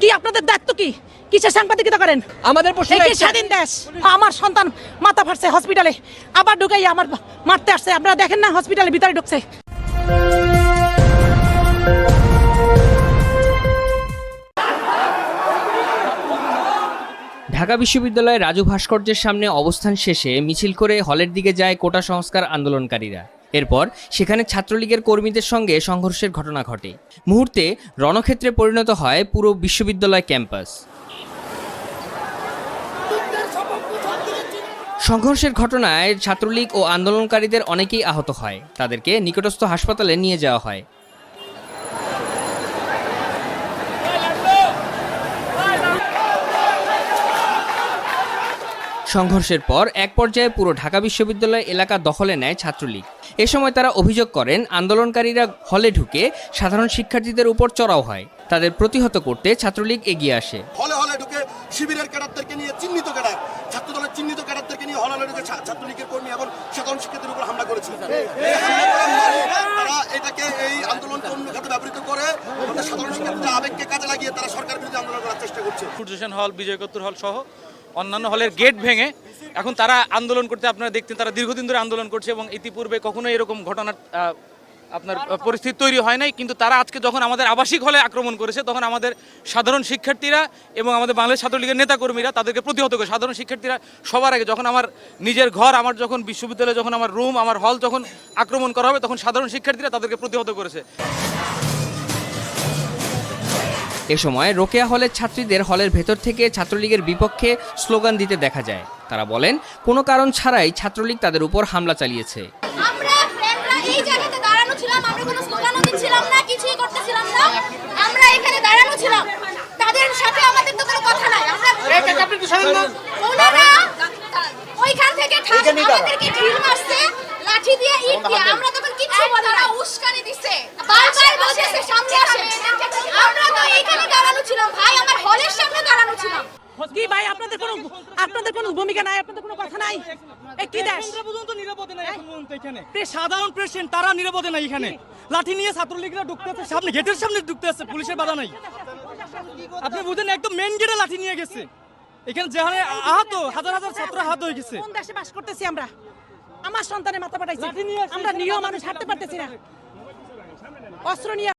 কি আপনাদের দায়িত্ব কি? কিসের সাংবাদিকতা করেন? আমাদের স্বাধীন দেশ। আমার সন্তান মাথা ফাটছে হসপিটালে আবার ঢুকাই আমার মারতে আসছে। আপনারা দেখেন না হসপিটালে ভিতরে ঢুকছে। ঢাকা বিশ্ববিদ্যালয়ের রাজু ভাস্কর্যের সামনে অবস্থান শেষে মিছিল করে হলের দিকে যায় কোটা সংস্কার আন্দোলনকারীরা। এরপর সেখানে ছাত্রলীগের কর্মীদের সঙ্গে সংঘর্ষের ঘটনা ঘটে। মুহূর্তে রণক্ষেত্রে পরিণত হয় পুরো বিশ্ববিদ্যালয় ক্যাম্পাস। সংঘর্ষের ঘটনায় ছাত্রলীগ ও আন্দোলনকারীদের অনেকেই আহত হয়। তাদেরকে নিকটস্থ হাসপাতালে নিয়ে যাওয়া হয়। সংঘর্ষের পর এক পর্যায়ে পুরো ঢাকা বিশ্ববিদ্যালয় এলাকা দখলে নেয় ছাত্রলীগ। এ সময় তারা অভিযোগ করেন আন্দোলনকারীরা হলে ঢুকে সাধারণ শিক্ষার্থীদের উপর চড়াও হয়। তাদের প্রতিহত করতে ছাত্রলীগ এগিয়ে আসে। হলে হলে ঢুকে শিবিরের ক্যাডারদেরকে নিয়ে চিহ্নিত ক্যাডার ছাত্র দলের চিহ্নিত ক্যাডারদেরকে নিয়ে হলে হলে ঢুকে ছাত্রলীগের কর্মী এবং সাধারণ শিক্ষার্থীর উপর হামলা করেছে এই হামলা করার মানে তারা এটাকে এই আন্দোলনকে অন্য খাতে ব্যবহৃত করে সাধারণ শিক্ষার্থীদের আবেগকে কাজে লাগিয়ে তারা সরকার বিরোধী আন্দোলন করার চেষ্টা করছে। সূর্যসেন হল বিজয় একাত্তর হল সহ অন্যান্য হলের গেট ভেঙে এখন তারা আন্দোলন করতে আপনারা দেখতেন তারা দীর্ঘদিন ধরে আন্দোলন করছে এবং ইতিপূর্বে কখনোই এরকম ঘটনার আপনার পরিস্থিতি তৈরি হয় নাই। কিন্তু তারা আজকে যখন আমাদের আবাসিক হলে আক্রমণ করেছে, তখন আমাদের সাধারণ শিক্ষার্থীরা এবং আমাদের বাংলাদেশ ছাত্রলীগের নেতাকর্মীরা তাদেরকে প্রতিহত করে, সাধারণ শিক্ষার্থীরা সবার আগে যখন আমার নিজের ঘর, আমার যখন বিশ্ববিদ্যালয়ে, যখন আমার রুম, আমার হল যখন আক্রমণ করা হবে, তখন সাধারণ শিক্ষার্থীরা তাদেরকে প্রতিহত করেছে। এ সময় রোকেয়া হলের ছাত্রীদের হলের ভেতর থেকে ছাত্রলীগের বিপক্ষে স্লোগান দিতে দেখা যায়। তারা বলেন কোনো কারণ ছাড়াই ছাত্রলীগ তাদের উপর হামলা চালিয়েছে। আমরা ফ্রেন্ডরা এই জায়গাতে দাঁড়ানো ছিলাম আমরা কোনো স্লোগানও দিচ্ছিলাম না কিছুই করতেছিলাম না। আমরা এখানে দাঁড়ানো ছিলাম। তাদের সাথে আমাদের তো কোনো কথা নাই। আমরা ওনারা ওইখান থেকে আমাদেরকে ঢিল মারছে লাঠি দিয়ে ইট দিয়ে। আমরা তখন কিচ্ছু বলি না। উস্কানি দিছে বারবার বলতেছে সামনে আসে আমরা তো এইখানে দাঁড়ানো ছিলাম ভাই আমার হলের সামনে দাঁড়ানো ছিলাম কি ভাই আপনাদের কোনো আপনাদের কোনো ভূমিকা নাই আপনাদের কোনো কথা নাই? কি দেশ? পর্যন্ত নিরাপদে নাই এখন পর্যন্ত এখানে। সাধারণ পেশেন্ট তারা নিরাপদে নাই এখানে। লাঠি নিয়ে ছাত্রলীগরা ঢুকতে আছে সামনে গেটের সামনে ঢুকতে আছে পুলিশের বাধা নাই। আপনি বুঝেন একদম মেন গেটে লাঠি নিয়ে গেছে। এখানে যেখানে আহত হাজার হাজার ছাত্র আহত হয়ে গেছে। কোন দেশে বাস করতেছি আমরা? আমার সন্তানের মাথা পাঠাইছে। আমরা নিয়ম মানুষ হাঁটতে পারতেছি না। অস্ত্র নিয়ে